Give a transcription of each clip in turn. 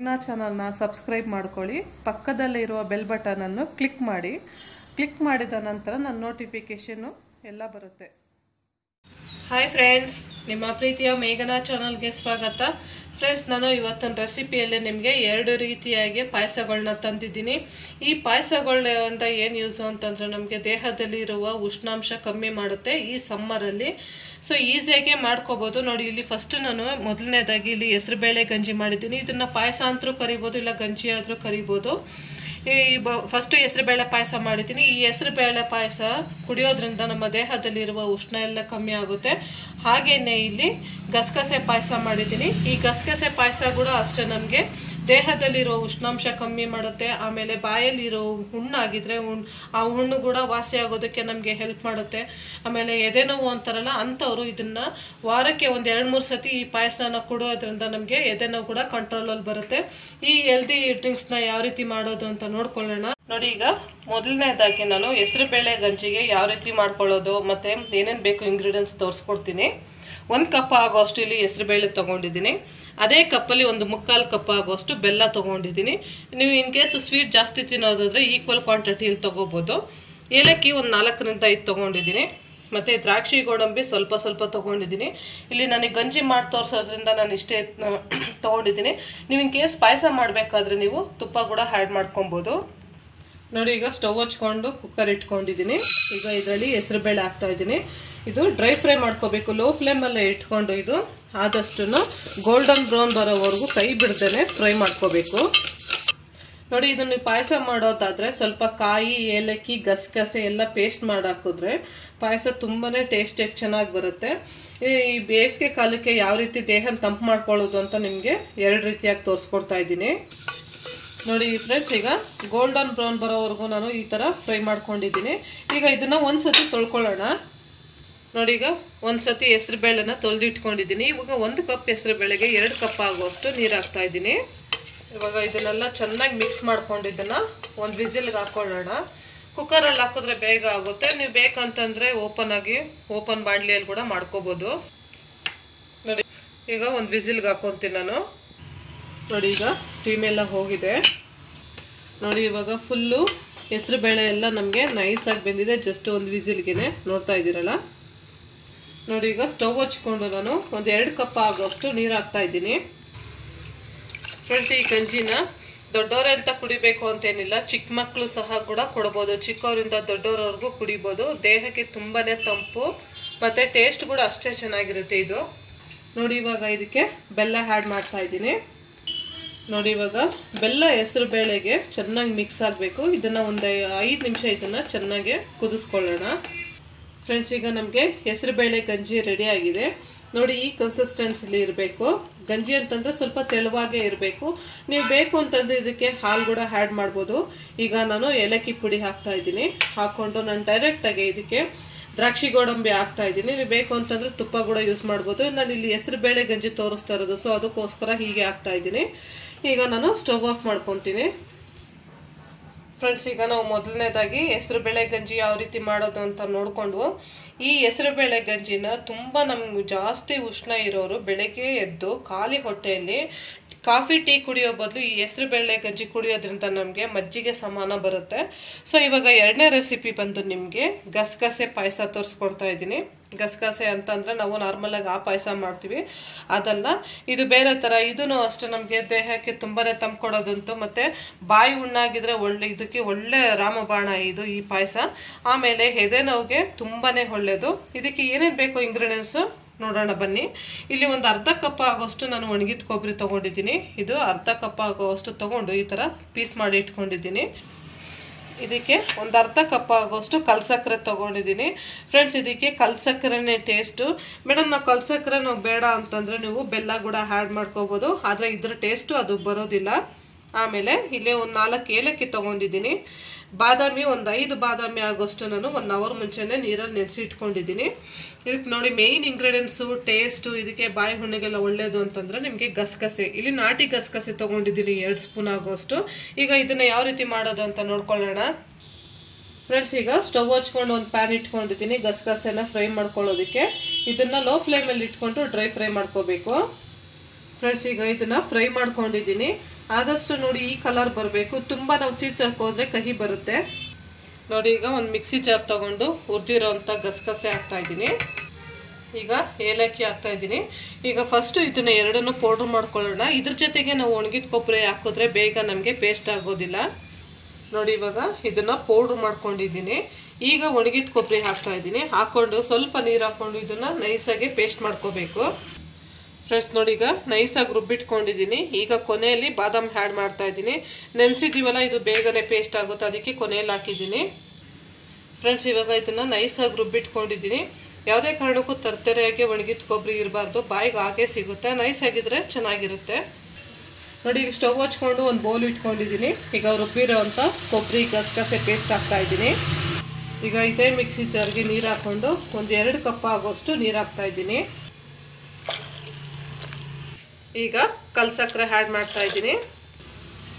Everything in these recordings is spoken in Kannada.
ಇನ್ನ ಚಾನಲ್ನ ಸಬ್ಸ್ಕ್ರೈಬ್ ಮಾಡ್ಕೊಳ್ಳಿ. ಪಕ್ಕದಲ್ಲೇ ಇರುವ ಬೆಲ್ ಬಟನನ್ನು ಕ್ಲಿಕ್ ಮಾಡಿ. ಕ್ಲಿಕ್ ಮಾಡಿದ ನಂತರ ನನ್ನ ನೋಟಿಫಿಕೇಷನ್ನು ಎಲ್ಲ ಬರುತ್ತೆ. ಹಾಯ್ ಫ್ರೆಂಡ್ಸ್ ನಿಮ್ಮ ಪ್ರೀತಿಯ ಮೇಘನಾ ಚಾನಲ್ಗೆ ಸ್ವಾಗತ. ಫ್ರೆಂಡ್ಸ್, ನಾನು ಇವತ್ತಿನ ರೆಸಿಪಿಯಲ್ಲಿ ನಿಮಗೆ ಎರಡು ರೀತಿಯಾಗಿ ಪಾಯಸಗಳನ್ನ ತಂದಿದ್ದೀನಿ. ಈ ಪಾಯಸಗಳಿಂದ ಏನು ಯೂಸು ಅಂತಂದರೆ ನಮಗೆ ದೇಹದಲ್ಲಿ ಇರುವ ಉಷ್ಣಾಂಶ ಕಮ್ಮಿ ಮಾಡುತ್ತೆ ಈ ಸಮ್ಮರಲ್ಲಿ ಸೊ ಈಸಿಯಾಗಿ ಮಾಡ್ಕೋಬೋದು. ನೋಡಿ, ಇಲ್ಲಿ ಫಸ್ಟ್ ನಾನು ಮೊದಲನೇದಾಗಿ ಇಲ್ಲಿ ಹೆಸರುಬೇಳೆ ಗಂಜಿ ಮಾಡಿದ್ದೀನಿ. ಇದನ್ನು ಪಾಯಸ ಅಂತರೂ ಕರಿಬೋದು, ಇಲ್ಲ ಗಂಜಿ ಆದರೂ ಕರಿಬೋದು. ಈ ಬ ಫಸ್ಟು ಹೆಸರುಬೇಳೆ ಪಾಯಸ ಮಾಡಿದ್ದೀನಿ. ಈ ಹೆಸರುಬೇಳೆ ಪಾಯಸ ಕುಡಿಯೋದ್ರಿಂದ ನಮ್ಮ ದೇಹದಲ್ಲಿರುವ ಉಷ್ಣ ಎಲ್ಲ ಕಮ್ಮಿ ಆಗುತ್ತೆ. ಹಾಗೆಯೇ ಇಲ್ಲಿ ಗಸಗಸೆ ಪಾಯಸ ಮಾಡಿದ್ದೀನಿ. ಈ ಗಸಗಸೆ ಪಾಯಸ ಕೂಡ ಅಷ್ಟೇ ನಮಗೆ. ದೇಹದಲ್ಲಿರೋ ಉಷ್ಣಾಂಶ ಕಮ್ಮಿ ಮಾಡುತ್ತೆ, ಆಮೇಲೆ ಬಾಯಲ್ಲಿರೋ ಹುಣ್ಣಾಗಿದ್ರೆ ಹುಣ್, ಆ ಹುಣ್ಣು ಕೂಡ ವಾಸಿ ಆಗೋದಕ್ಕೆ ನಮಗೆ ಹೆಲ್ಪ್ ಮಾಡುತ್ತೆ. ಆಮೇಲೆ ಎದೆ ನೋವು ಅಂತಾರಲ್ಲ, ಅಂಥವ್ರು ಇದನ್ನು ವಾರಕ್ಕೆ ಒಂದು ಎರಡು ಮೂರು ಸತಿ ಈ ಪಾಯಸನ ಕೊಡೋದ್ರಿಂದ ನಮಗೆ ಎದೆ ನೋವು ಕೂಡ ಕಂಟ್ರೋಲಲ್ಲಿ ಬರುತ್ತೆ. ಈ ಹೆಲ್ದಿ ಡ್ರಿಂಕ್ಸ್ನ ಯಾವ ರೀತಿ ಮಾಡೋದು ಅಂತ ನೋಡ್ಕೊಳ್ಳೋಣ. ನೋಡಿ ಈಗ ಮೊದಲನೇದಾಗಿ ನಾನು ಹೆಸರುಬೇಳೆ ಗಂಜಿಗೆ ಯಾವ ರೀತಿ ಮಾಡ್ಕೊಳ್ಳೋದು, ಮತ್ತು ಏನೇನು ಬೇಕು ಇಂಗ್ರೀಡಿಯೆಂಟ್ಸ್ ತೋರಿಸ್ಕೊಡ್ತೀನಿ. ಒಂದು ಕಪ್ ಆಗೋಷ್ಟು ಇಲ್ಲಿ ಹೆಸರುಬೇಳೆ ತೊಗೊಂಡಿದ್ದೀನಿ. ಅದೇ ಕಪ್ಪಲ್ಲಿ ಒಂದು ಮುಕ್ಕಾಲು ಕಪ್ ಆಗೋಷ್ಟು ಬೆಲ್ಲ ತೊಗೊಂಡಿದ್ದೀನಿ. ನೀವು ಇನ್ ಕೇಸ್ ಸ್ವೀಟ್ ಜಾಸ್ತಿ ತಿನ್ನೋದಾದರೆ ಈಕ್ವಲ್ ಕ್ವಾಂಟಿಟಿಯಲ್ಲಿ ತೊಗೋಬೋದು. ಏಲಕ್ಕಿ ಒಂದು ನಾಲ್ಕರಿಂದ ಐದು ತೊಗೊಂಡಿದ್ದೀನಿ. ಮತ್ತು ದ್ರಾಕ್ಷಿ ಗೋಡಂಬಿ ಸ್ವಲ್ಪ ಸ್ವಲ್ಪ ತೊಗೊಂಡಿದ್ದೀನಿ. ಇಲ್ಲಿ ನನಗೆ ಗಂಜಿ ಮಾಡಿ ತೋರಿಸೋದ್ರಿಂದ ನಾನು ಇಷ್ಟೇ ತೊಗೊಂಡಿದ್ದೀನಿ. ನೀವು ಇನ್ ಕೇಸ್ ಪಾಯಸ ಮಾಡಬೇಕಾದ್ರೆ ನೀವು ತುಪ್ಪ ಕೂಡ ಆ್ಯಡ್ ಮಾಡ್ಕೊಬೋದು. ನೋಡಿ ಈಗ ಸ್ಟವ್ ಹಚ್ಕೊಂಡು ಕುಕ್ಕರ್ ಇಟ್ಕೊಂಡಿದ್ದೀನಿ. ಈಗ ಇದರಲ್ಲಿ ಹೆಸರುಬೇಳೆ ಹಾಕ್ತಾ ಇದ್ದೀನಿ. ಇದು ಡ್ರೈ ಫ್ರೈ ಮಾಡ್ಕೋಬೇಕು. ಲೋ ಫ್ಲೇಮಲ್ಲೇ ಇಟ್ಕೊಂಡು ಇದು ಆದಷ್ಟು ಗೋಲ್ಡನ್ ಬ್ರೌನ್ ಬರೋವರೆಗೂ ಕೈ ಬಿಡ್ದೇ ಫ್ರೈ ಮಾಡ್ಕೋಬೇಕು. ನೋಡಿ, ಇದನ್ನು ಪಾಯಸ ಮಾಡೋದಾದರೆ ಸ್ವಲ್ಪ ಕಾಯಿ, ಏಲಕ್ಕಿ, ಗಸಗಸೆ ಎಲ್ಲ ಪೇಸ್ಟ್ ಮಾಡಿ ಹಾಕಿದ್ರೆ ಪಾಯಸ ತುಂಬಾ ಟೇಸ್ಟಿಯಾಗಿ ಚೆನ್ನಾಗಿ ಬರುತ್ತೆ. ಈ ಬೇಸಿಗೆ ಕಾಲಕ್ಕೆ ಯಾವ ರೀತಿ ದೇಹನ ತಂಪು ಮಾಡ್ಕೊಳ್ಳೋದು ಅಂತ ನಿಮಗೆ ಎರಡು ರೀತಿಯಾಗಿ ತೋರಿಸ್ಕೊಡ್ತಾ ಇದ್ದೀನಿ. ನೋಡಿ ಫ್ರೆಂಡ್ಸ್ ಈಗ ಗೋಲ್ಡನ್ ಬ್ರೌನ್ ಬರೋವರೆಗೂ ನಾನು ಈ ಥರ ಫ್ರೈ ಮಾಡ್ಕೊಂಡಿದ್ದೀನಿ. ಈಗ ಇದನ್ನು ಒಂದು ಸತಿ ತೊಳ್ಕೊಳ್ಳೋಣ. ನೋಡಿ ಈಗ ಒಂದು ಸತಿ ಹೆಸ್ರು ಬೇಳೆನ ತೊಳೆದಿಟ್ಕೊಂಡಿದ್ದೀನಿ. ಇವಾಗ ಒಂದು ಕಪ್ ಹೆಸ್ರು ಬೇಳೆಗೆ ಎರಡು ಕಪ್ ಆಗುವಷ್ಟು ನೀರು ಹಾಕ್ತಾ ಇದ್ದೀನಿ. ಇವಾಗ ಇದನ್ನೆಲ್ಲ ಚೆನ್ನಾಗಿ ಮಿಕ್ಸ್ ಮಾಡ್ಕೊಂಡಿದ್ದನ್ನು ಒಂದು ವಿಸಿಲ್ಗೆ ಹಾಕ್ಕೊಳ್ಳೋಣ ಕುಕ್ಕರಲ್ಲಿ ಹಾಕಿದ್ರೆ ಬೇಗ ಆಗುತ್ತೆ. ನೀವು ಬೇಕಂತಂದರೆ ಓಪನ್ ಆಗಿ ಓಪನ್ ಬಾಣಲಿಯಲ್ಲಿ ಕೂಡ ಮಾಡ್ಕೋಬೋದು. ನೋಡಿ, ಈಗ ಒಂದು ವಿಸಿಲ್ಗೆ ಹಾಕ್ಕೊತೀನಿ ನಾನು. ನೋಡಿ, ಈಗ ಸ್ಟೀಮ್ ಎಲ್ಲ ಹೋಗಿದೆ. ನೋಡಿ, ಇವಾಗ ಫುಲ್ಲು ಹೆಸರು ಬೇಳೆ ಎಲ್ಲ ನಮಗೆ ನೈಸಾಗಿ ಬೆಂದಿದೆ. ಜಸ್ಟ್ ಒಂದು ವಿಸಿಲ್ಗೆ ನೋಡ್ತಾ ಇದ್ದೀರಲ್ಲ ನೋಡಿ, ಈಗ ಸ್ಟವ್ ಹಚ್ಕೊಂಡು ನಾನು ಒಂದು ಎರಡು ಕಪ್ ಆಗೋಷ್ಟು ನೀರು ಹಾಕ್ತಾ ಇದ್ದೀನಿ. ಫ್ರೆಂಡ್ಸ್, ಈ ಗಂಜಿನ ದೊಡ್ಡವರೇ ಅಂತ ಕುಡಿಬೇಕು ಅಂತೇನಿಲ್ಲ ಚಿಕ್ಕ ಮಕ್ಕಳು ಸಹ ಕೂಡ ಕೊಡ್ಬೋದು. ಚಿಕ್ಕವರಿಂದ ದೊಡ್ಡವರವರೆಗೂ ಕುಡಿಬೋದು. ದೇಹಕ್ಕೆ ತುಂಬಾ ತಂಪು, ಮತ್ತು ಟೇಸ್ಟ್ ಕೂಡ ಅಷ್ಟೇ ಚೆನ್ನಾಗಿರುತ್ತೆ ಇದು. ನೋಡಿ, ಇವಾಗ ಇದಕ್ಕೆ ಬೆಲ್ಲ ಆ್ಯಡ್ ಮಾಡ್ತಾ ಇದ್ದೀನಿ. ನೋಡಿ, ಇವಾಗ ಬೆಲ್ಲ ಹೆಸರು ಬೇಳೆಗೆ ಚೆನ್ನಾಗಿ ಮಿಕ್ಸ್ ಆಗಬೇಕು. ಇದನ್ನು ಒಂದು ಐದು ನಿಮಿಷ ಇದನ್ನು ಚೆನ್ನಾಗಿ ಕುದಿಸ್ಕೊಳ್ಳೋಣ. ಫ್ರೆಂಡ್ಸ್ ಈಗ ನಮಗೆ ಹೆಸರು ಬೇಳೆ ಗಂಜಿ ರೆಡಿ ಆಗಿದೆ. ನೋಡಿ, ಈ ಕನ್ಸಿಸ್ಟೆನ್ಸಿಲಿ ಇರಬೇಕು. ಗಂಜಿ ಅಂತಂದರೆ ಸ್ವಲ್ಪ ತೆಳುವಾಗೇ ಇರಬೇಕು. ನೀವು ಬೇಕು ಅಂತಂದರೆ ಇದಕ್ಕೆ ಹಾಲು ಕೂಡ ಆ್ಯಡ್ ಮಾಡ್ಬೋದು. ಈಗ ನಾನು ಏಲಕ್ಕಿ ಪುಡಿ ಹಾಕ್ತಾ ಇದ್ದೀನಿ. ಹಾಕ್ಕೊಂಡು ನಾನು ಡೈರೆಕ್ಟಾಗಿ ಇದಕ್ಕೆ ದ್ರಾಕ್ಷಿ ಗೋಡಂಬಿ ಹಾಕ್ತಾ ಇದ್ದೀನಿ. ನೀವು ಬೇಕು ಅಂತಂದರೆ ತುಪ್ಪ ಕೂಡ ಯೂಸ್ ಮಾಡ್ಬೋದು. ನಾನು ಇಲ್ಲಿ ಹೆಸರು ಬೇಳೆ ಗಂಜಿ ತೋರಿಸ್ತಾ ಇರೋದು ಸೊ ಅದಕ್ಕೋಸ್ಕರ ಹೀಗೆ ಹಾಕ್ತಾ ಇದ್ದೀನಿ. ಈಗ ನಾನು ಸ್ಟವ್ ಆಫ್ ಮಾಡ್ಕೊತೀನಿ. ಫ್ರೆಂಡ್ಸ್ ಈಗ ನಾವು ಮೊದಲನೇದಾಗಿ ಹೆಸರುಬೇಳೆ ಗಂಜಿ ಯಾವ ರೀತಿ ಮಾಡೋದು ಅಂತ ನೋಡಿಕೊಂಡು, ಈ ಹೆಸರುಬೇಳೆ ಗಂಜಿನ ತುಂಬ ನಮ್ಗೆ ಜಾಸ್ತಿ ಉಷ್ಣ ಇರೋರು ಬೆಳಗ್ಗೆ ಎದ್ದು ಖಾಲಿ ಹೊಟ್ಟೆಯಲ್ಲಿ ಕಾಫಿ, ಟೀ ಕುಡಿಯೋ ಬದಲು ಈ ಹೆಸರುಬೇಳೆ ಗಂಜಿ ಕುಡಿಯೋದ್ರಿಂದ ನಮಗೆ ಮಜ್ಜಿಗೆ ಸಮಾನ ಬರುತ್ತೆ. ಸೊ ಇವಾಗ ಎರಡನೇ ರೆಸಿಪಿ ಬಂದು ನಿಮಗೆ ಗಸಗಸೆ ಪಾಯಸ ತೋರಿಸ್ಕೊಡ್ತಾ ಇದ್ದೀನಿ. ಗಸಗಸೆ ಅಂತಂದರೆ ನಾವು ನಾರ್ಮಲಾಗಿ ಆ ಪಾಯಸ ಮಾಡ್ತೀವಿ. ಅದಲ್ಲ ಇದು ಬೇರೆ ಥರ ಇದೂ ಅಷ್ಟೇ ನಮಗೆ ದೇಹಕ್ಕೆ ತುಂಬಾ ತಂಪು ಕೊಡೋದಂತು ಮತ್ತು ಬಾಯಿ ಹುಣ್ಣಾಗಿದ್ರೆ ಒಳ್ಳೆ, ಇದಕ್ಕೆ ಒಳ್ಳೆ ರಾಮಬಾಣ ಇದು ಈ ಪಾಯಸ. ಆಮೇಲೆ ಎದೆ ನೋವಿಗೆ ತುಂಬಾ ಒಳ್ಳೆಯದು ಇದಕ್ಕೆ ಏನೇನು ಬೇಕು ಇಂಗ್ರೀಡಿಯೆಂಟ್ಸು ನೋಡೋಣ ಬನ್ನಿ. ಇಲ್ಲಿ ಒಂದು ಅರ್ಧ ಕಪ್ ಆಗೋಷ್ಟು ನಾನು ಒಣಗಿದ ಕೊಬ್ಬರಿ ತೊಗೊಂಡಿದ್ದೀನಿ. ಇದು ಅರ್ಧ ಕಪ್ ಆಗೋಷ್ಟು ತೊಗೊಂಡು ಈ ಥರ ಪೀಸ್ ಮಾಡಿ ಇಟ್ಕೊಂಡಿದ್ದೀನಿ. ಇದಕ್ಕೆ ಒಂದು ಅರ್ಧ ಕಪ್ ಆಗೋಷ್ಟು ಕಲ್ಸಕ್ಕರೆ ತೊಗೊಂಡಿದ್ದೀನಿ. ಫ್ರೆಂಡ್ಸ್ ಇದಕ್ಕೆ ಕಲ್ಸಕ್ಕರೆನೇ ಟೇಸ್ಟು ಮೇಡಮ್ ನಾವು ಕಲ್ಸಕ್ಕರೆ ನಾವು ಬೇಡ ಅಂತಂದರೆ ನೀವು ಬೆಲ್ಲ ಕೂಡ ಆ್ಯಡ್ ಮಾಡ್ಕೋಬೋದು. ಆದರೆ ಇದ್ರ ಟೇಸ್ಟು ಅದು ಬರೋದಿಲ್ಲ. ಆಮೇಲೆ ಇಲ್ಲಿ ಒಂದು ನಾಲ್ಕು ಏಲಕ್ಕಿ ತೊಗೊಂಡಿದ್ದೀನಿ. ಬಾದಾಮಿ, ಒಂದು ಐದು ಬಾದಾಮಿ ಆಗೋಷ್ಟು ನಾನು ಒನ್ ಅವರ್ ಮುಂಚೆನೇ ನೀರಲ್ಲಿ ನೆನೆಸಿ ಇಟ್ಕೊಂಡಿದ್ದೀನಿ. ಇದಕ್ಕೆ ನೋಡಿ ಮೇಯ್ನ್ ಇಂಗ್ರೀಡಿಯೆಂಟ್ಸು ಟೇಸ್ಟು ಇದಕ್ಕೆ ಬಾಯಿ ಹುಣ್ಣಿಗೆಲ್ಲ ಒಳ್ಳೆಯದು ಅಂತಂದರೆ ನಿಮಗೆ ಗಸಗಸೆ. ಇಲ್ಲಿ ನಾಟಿ ಗಸಗಸೆ ತೊಗೊಂಡಿದ್ದೀನಿ ಎರಡು ಸ್ಪೂನ್ ಆಗೋಷ್ಟು. ಈಗ ಇದನ್ನು ಯಾವ ರೀತಿ ಮಾಡೋದು ಅಂತ ನೋಡ್ಕೊಳ್ಳೋಣ. ಫ್ರೆಂಡ್ಸ್ ಈಗ ಸ್ಟವ್ ಹಚ್ಕೊಂಡು ಒಂದು ಪ್ಯಾನ್ ಇಟ್ಕೊಂಡಿದ್ದೀನಿ ಗಸಗಸೆನ ಫ್ರೈ ಮಾಡ್ಕೊಳ್ಳೋದಕ್ಕೆ. ಇದನ್ನು ಲೋ ಫ್ಲೇಮಲ್ಲಿ ಇಟ್ಕೊಂಡು ಡ್ರೈ ಫ್ರೈ ಮಾಡ್ಕೋಬೇಕು. ಫ್ರೆಂಡ್ಸ್ ಈಗ ಇದನ್ನು ಫ್ರೈ ಮಾಡ್ಕೊಂಡಿದ್ದೀನಿ. ಆದಷ್ಟು ನೋಡಿ ಈ ಕಲರ್ ಬರಬೇಕು. ತುಂಬ ನಾವು ಸೀಚಕ್ಕೆ ಹಾಕೋದ್ರೆ ಕಹಿ ಬರುತ್ತೆ. ನೋಡಿ, ಈಗ ಒಂದು ಮಿಕ್ಸಿ ಜಾರ್ ತಗೊಂಡು ಹುರಿದಿರೋಂಥ ಗಸಗಸೆ ಹಾಕ್ತಾಯಿದ್ದೀನಿ ಈಗ ಏಲಕ್ಕಿ ಹಾಕ್ತಾಯಿದ್ದೀನಿ ಈಗ ಫಸ್ಟು ಇದನ್ನು ಎರಡನ್ನು ಪೌಡ್ರ್ ಮಾಡ್ಕೊಳ್ಳೋಣ. ಇದ್ರ ಜೊತೆಗೆ ನಾವು ಒಣಗಿದ ಕೊಬ್ಬರಿ ಹಾಕಿದ್ರೆ ಬೇಗ ನಮಗೆ ಪೇಸ್ಟ್ ಆಗೋದಿಲ್ಲ. ನೋಡಿ, ಇವಾಗ ಇದನ್ನು ಪೌಡ್ರ್ ಮಾಡ್ಕೊಂಡಿದ್ದೀನಿ. ಈಗ ಒಣಗಿದ ಕೊಬ್ಬರಿ ಹಾಕ್ತಾಯಿದ್ದೀನಿ ಹಾಕ್ಕೊಂಡು ಸ್ವಲ್ಪ ನೀರು ಹಾಕ್ಕೊಂಡು ಇದನ್ನು ನೈಸಾಗಿ ಪೇಸ್ಟ್ ಮಾಡ್ಕೋಬೇಕು. ಫ್ರೆಂಡ್ಸ್ ನೋಡಿ ಈಗ ನೈಸಾಗಿ ರುಬ್ಬಿಟ್ಕೊಂಡಿದ್ದೀನಿ. ಈಗ ಕೊನೆಯಲ್ಲಿ ಬಾದಾಮ್ ಹ್ಯಾಡ್ ಮಾಡ್ತಾ ಇದ್ದೀನಿ. ನೆನೆಸಿದ್ದೀವಲ್ಲ ಇದು ಬೇಗನೆ ಪೇಸ್ಟ್ ಆಗುತ್ತೆ, ಅದಕ್ಕೆ ಕೊನೆಯಲ್ಲಿ ಹಾಕಿದ್ದೀನಿ. ಫ್ರೆಂಡ್ಸ್ ಇವಾಗ ಇದನ್ನು ನೈಸಾಗಿ ರುಬ್ಬಿಟ್ಕೊಂಡಿದ್ದೀನಿ. ಯಾವುದೇ ಕಾರಣಕ್ಕೂ ತರ್ತರೆಯಾಗಿ ಒಣಗಿದ ಕೊಬ್ಬರಿ ಇರಬಾರ್ದು. ಬಾಯಿಗೆ ಹಾಗೆ ಸಿಗುತ್ತೆ. ನೈಸ್ ಆಗಿದ್ರೆ ಚೆನ್ನಾಗಿರುತ್ತೆ. ನೋಡಿ, ಈಗ ಸ್ಟವ್ ಹಚ್ಕೊಂಡು ಒಂದು ಬೌಲ್ ಇಟ್ಕೊಂಡಿದ್ದೀನಿ. ಈಗ ರುಬ್ಬಿರೋ ಅಂತ ಕೊಬ್ಬರಿ ಗಸಗಸೆ ಪೇಸ್ಟ್ ಹಾಕ್ತಾ ಇದ್ದೀನಿ. ಈಗ ಇದೇ ಮಿಕ್ಸಿ ಜಾರ್ಗೆ ನೀರು ಹಾಕ್ಕೊಂಡು ಒಂದು ಎರಡು ಕಪ್ ಆಗೋಷ್ಟು ನೀರು ಹಾಕ್ತಾ ಇದ್ದೀನಿ. ಈಗ ಕಲ್ ಸಕ್ಕರೆ ಹ್ಯಾಡ್ ಮಾಡ್ತಾ ಇದ್ದೀನಿ.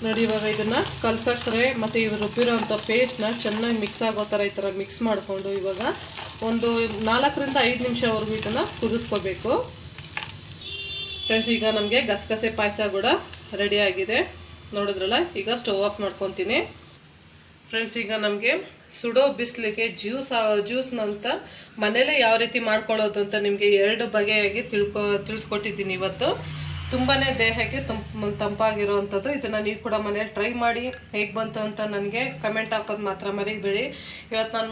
ನೋಡಿ, ಇವಾಗ ಇದನ್ನು ಕಲ್ ಸಕ್ಕರೆ ಮತ್ತು ಇವು ರುಬ್ಬಿರೋಂಥ ಪೇಸ್ಟ್ನ ಚೆನ್ನಾಗಿ ಮಿಕ್ಸ್ ಆಗೋ ಥರ ಈ ಥರ ಮಿಕ್ಸ್ ಮಾಡಿಕೊಂಡು ಇವಾಗ ಒಂದು ನಾಲ್ಕರಿಂದ ಐದು ನಿಮಿಷವರೆಗೂ ಇದನ್ನು ಕುದಿಸ್ಕೋಬೇಕು. ಫ್ರೆಂಡ್ಸ್ ಈಗ ನಮಗೆ ಗಸಗಸೆ ಪಾಯಸ ಕೂಡ ರೆಡಿ ಆಗಿದೆ. ನೋಡಿದ್ರಲ್ಲ, ಈಗ ಸ್ಟವ್ ಆಫ್ ಮಾಡ್ಕೊತೀನಿ. ಫ್ರೆಂಡ್ಸ್ ಈಗ ನಮಗೆ ಸುಡೋ ಬಿಸಿಲಿಗೆ ಜ್ಯೂಸ್ ಜ್ಯೂಸ್ನಂತ ಮನೇಲೇ ಯಾವ ರೀತಿ ಮಾಡ್ಕೊಳ್ಳೋದು ಅಂತ ನಿಮಗೆ ಎರಡು ಬಗೆಯಾಗಿ ತಿಳ್ಕೊ, ತಿಳಿಸ್ಕೊಟ್ಟಿದ್ದೀನಿ ಇವತ್ತು. ತುಂಬಾ ದೇಹಕ್ಕೆ ತಂಪು ತಂಪಾಗಿರುವಂಥದ್ದು. ಇದನ್ನು ನೀವು ಕೂಡ ಮನೇಲಿ ಟ್ರೈ ಮಾಡಿ ಹೇಗೆ ಬಂತು ಅಂತ ನನಗೆ ಕಮೆಂಟ್ ಹಾಕೋದು ಮಾತ್ರ ಮರಿಬೇಡಿ. ಇವತ್ತು ನಾನು